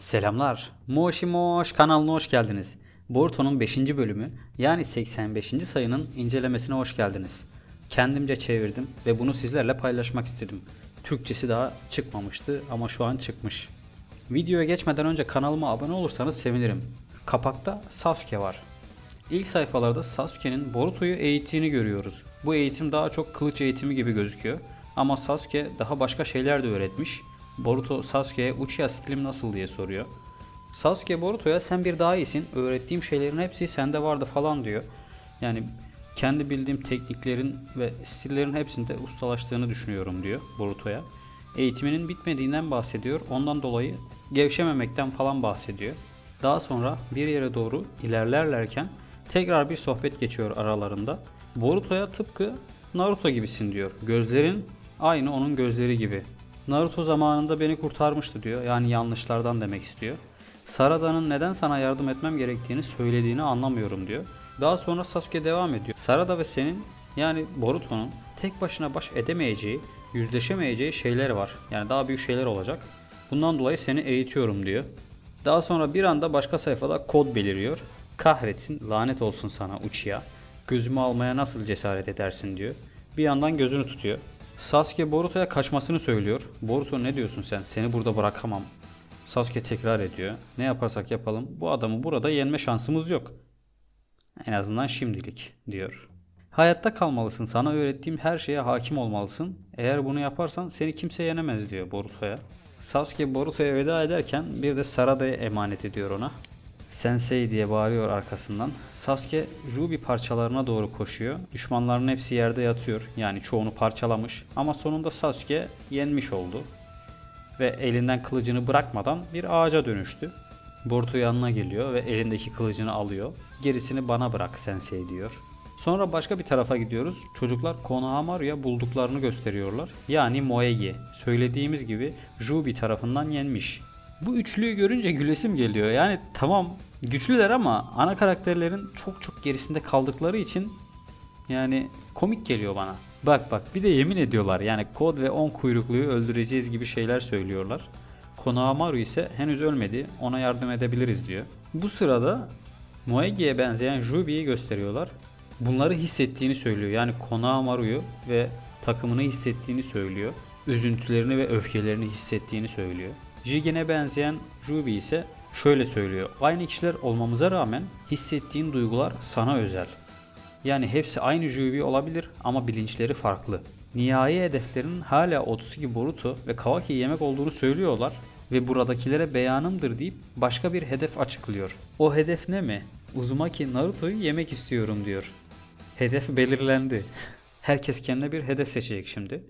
Selamlar. Moşi Moş kanalına hoş geldiniz. Boruto'nun 5. bölümü yani 85. sayının incelemesine hoş geldiniz. Kendimce çevirdim ve bunu sizlerle paylaşmak istedim. Türkçesi daha çıkmamıştı ama şu an çıkmış. Videoya geçmeden önce kanalıma abone olursanız sevinirim. Kapakta Sasuke var. İlk sayfalarda Sasuke'nin Boruto'yu eğittiğini görüyoruz. Bu eğitim daha çok kılıç eğitimi gibi gözüküyor. Ama Sasuke daha başka şeyler de öğretmiş. Boruto Sasuke'ye Uchiha stilim nasıl diye soruyor. Sasuke Boruto'ya sen bir daha iyisin. Öğrettiğim şeylerin hepsi sende vardı falan diyor. Yani kendi bildiğim tekniklerin ve stillerin hepsinde ustalaştığını düşünüyorum diyor Boruto'ya. Eğitiminin bitmediğinden bahsediyor. Ondan dolayı gevşememekten falan bahsediyor. Daha sonra bir yere doğru ilerlerlerken tekrar bir sohbet geçiyor aralarında. Boruto'ya tıpkı Naruto gibisin diyor. Gözlerin aynı onun gözleri gibi. Naruto zamanında beni kurtarmıştı diyor. Yani yanlışlardan demek istiyor. Sarada'nın neden sana yardım etmem gerektiğini söylediğini anlamıyorum diyor. Daha sonra Sasuke devam ediyor. Sarada ve senin yani Boruto'nun tek başına baş edemeyeceği, yüzleşemeyeceği şeyler var. Yani daha büyük şeyler olacak. Bundan dolayı seni eğitiyorum diyor. Daha sonra bir anda başka sayfada kod beliriyor. Kahretsin, lanet olsun sana Uchiha. Gözümü almaya nasıl cesaret edersin diyor. Bir yandan gözünü tutuyor. Sasuke Boruto'ya kaçmasını söylüyor. Boruto ne diyorsun sen? Seni burada bırakamam. Sasuke tekrar ediyor. Ne yaparsak yapalım bu adamı burada yenme şansımız yok. En azından şimdilik diyor. Hayatta kalmalısın. Sana öğrettiğim her şeye hakim olmalısın. Eğer bunu yaparsan seni kimse yenemez diyor Boruto'ya. Sasuke Boruto'ya veda ederken bir de Sarada'ya emanet ediyor ona. Sensei diye bağırıyor arkasından. Sasuke Ruby parçalarına doğru koşuyor. Düşmanların hepsi yerde yatıyor. Yani çoğunu parçalamış. Ama sonunda Sasuke yenmiş oldu. Ve elinden kılıcını bırakmadan bir ağaca dönüştü. Boruto yanına geliyor ve elindeki kılıcını alıyor. Gerisini bana bırak sensei diyor. Sonra başka bir tarafa gidiyoruz. Çocuklar Konohamaru'ya bulduklarını gösteriyorlar. Yani Moegi. Söylediğimiz gibi Ruby tarafından yenmiş. Bu üçlüyü görünce gülesim geliyor. Yani tamam güçlüler ama ana karakterlerin çok çok gerisinde kaldıkları için yani komik geliyor bana. Bak bak bir de yemin ediyorlar yani kod ve 10 kuyrukluyu öldüreceğiz gibi şeyler söylüyorlar. Konohamaru ise henüz ölmedi ona yardım edebiliriz diyor. Bu sırada Moegi'ye benzeyen Jubi'yi gösteriyorlar. Bunları hissettiğini söylüyor. Yani Konohamaru'yu ve takımını hissettiğini söylüyor. Üzüntülerini ve öfkelerini hissettiğini söylüyor. Jigen'e benzeyen Ruby ise şöyle söylüyor. Aynı kişiler olmamıza rağmen hissettiğin duygular sana özel. Yani hepsi aynı Ruby olabilir ama bilinçleri farklı. Nihai hedeflerin hala Otsuki Boruto ve Kawaki yemek olduğunu söylüyorlar ve buradakilere beyanımdır deyip başka bir hedef açıklıyor. O hedef ne mi? Uzumaki Naruto'yu yemek istiyorum diyor. Hedef belirlendi. Herkes kendine bir hedef seçecek şimdi.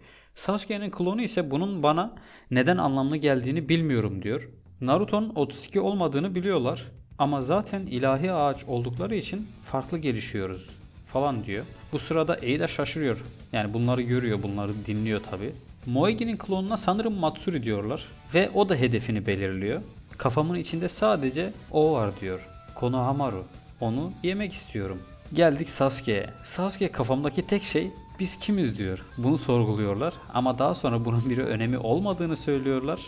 Sasuke'nin klonu ise bunun bana neden anlamlı geldiğini bilmiyorum diyor. Naruto'nun 32 olmadığını biliyorlar ama zaten ilahi ağaç oldukları için farklı gelişiyoruz falan diyor. Bu sırada Eida şaşırıyor. Yani bunları görüyor, bunları dinliyor tabi. Moegi'nin klonuna sanırım Matsuri diyorlar ve o da hedefini belirliyor. Kafamın içinde sadece o var diyor. Konohamaru. Onu yemek istiyorum. Geldik Sasuke'ye. Sasuke kafamdaki tek şey biz kimiz diyor. Bunu sorguluyorlar ama daha sonra bunun bir önemi olmadığını söylüyorlar.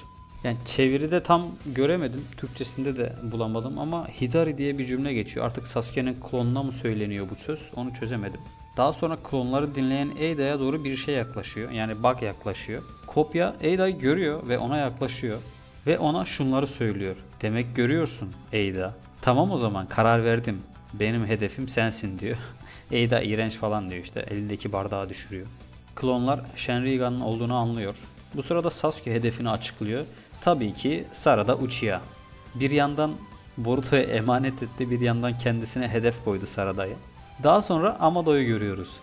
Yani çeviride tam göremedim. Türkçesinde de bulamadım ama Hidari diye bir cümle geçiyor. Artık Sasuke'nin klonuna mı söyleniyor bu söz? Onu çözemedim. Daha sonra klonları dinleyen Eida'ya doğru bir şey yaklaşıyor. Yani bug yaklaşıyor. Kopya Eida'yı görüyor ve ona yaklaşıyor. Ve ona şunları söylüyor. Demek görüyorsun Eida. Tamam o zaman karar verdim. Benim hedefim sensin diyor. Eida iğrenç falan diyor işte. Elindeki bardağı düşürüyor. Klonlar Shenrigan'ın olduğunu anlıyor. Bu sırada Sasuke hedefini açıklıyor. Tabii ki Sarada Uchiha. Bir yandan Boruto'ya emanet etti, bir yandan kendisine hedef koydu Sarada'yı. Daha sonra Amado'yu görüyoruz.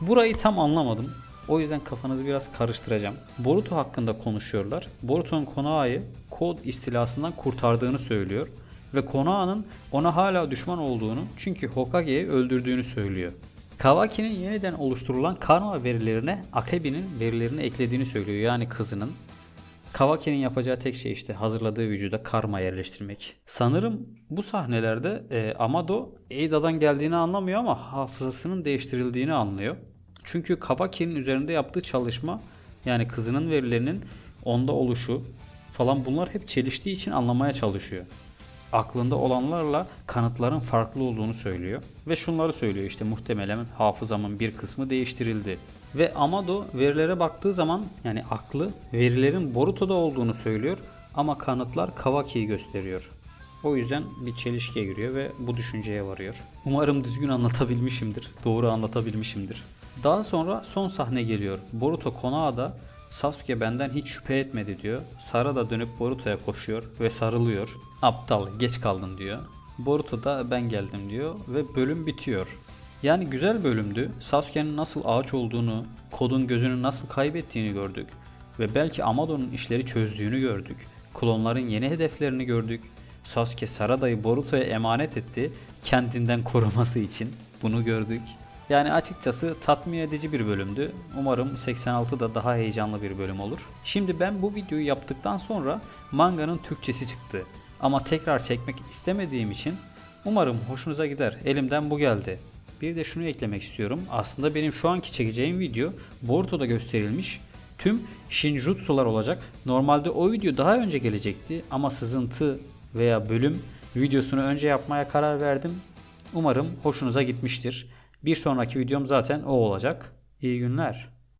Burayı tam anlamadım. O yüzden kafanızı biraz karıştıracağım. Boruto hakkında konuşuyorlar. Boruto'nun Konoha'yı kod istilasından kurtardığını söylüyor ve Konoha'nın ona hala düşman olduğunu çünkü Hokage'yi öldürdüğünü söylüyor. Kawaki'nin yeniden oluşturulan karma verilerine Akebi'nin verilerini eklediğini söylüyor yani kızının. Kawaki'nin yapacağı tek şey işte hazırladığı vücuda karma yerleştirmek. Sanırım bu sahnelerde e, Amado Eida'dan geldiğini anlamıyor ama hafızasının değiştirildiğini anlıyor. Çünkü Kawaki'nin üzerinde yaptığı çalışma yani kızının verilerinin onda oluşu falan bunlar hep çeliştiği için anlamaya çalışıyor. Aklında olanlarla kanıtların farklı olduğunu söylüyor. Ve şunları söylüyor işte muhtemelen hafızamın bir kısmı değiştirildi. Ve Amado verilere baktığı zaman yani aklı verilerin Boruto'da olduğunu söylüyor ama kanıtlar Kawaki'yi gösteriyor. O yüzden bir çelişkiye giriyor ve bu düşünceye varıyor. Umarım düzgün anlatabilmişimdir. Doğru anlatabilmişimdir. Daha sonra son sahne geliyor. Boruto konağa da Sasuke benden hiç şüphe etmedi diyor. Sara da dönüp Boruto'ya koşuyor ve sarılıyor. Aptal geç kaldın diyor. Boruto da ben geldim diyor ve bölüm bitiyor. Yani güzel bölümdü. Sasuke'nin nasıl ağaç olduğunu, Kod'un gözünü nasıl kaybettiğini gördük. Ve belki Amado'nun işleri çözdüğünü gördük. Klonların yeni hedeflerini gördük. Sasuke Sarada'yı Boruto'ya emanet etti kendinden koruması için. Bunu gördük. Yani açıkçası tatmin edici bir bölümdü. Umarım 86'da daha heyecanlı bir bölüm olur. Şimdi ben bu videoyu yaptıktan sonra manganın Türkçesi çıktı. Ama tekrar çekmek istemediğim için umarım hoşunuza gider. Elimden bu geldi. Bir de şunu eklemek istiyorum. Aslında benim şu anki çekeceğim video Boruto'da gösterilmiş tüm Shinjutsu'lar olacak. Normalde o video daha önce gelecekti ama sızıntı veya bölüm videosunu önce yapmaya karar verdim. Umarım hoşunuza gitmiştir. Bir sonraki videom zaten o olacak. İyi günler.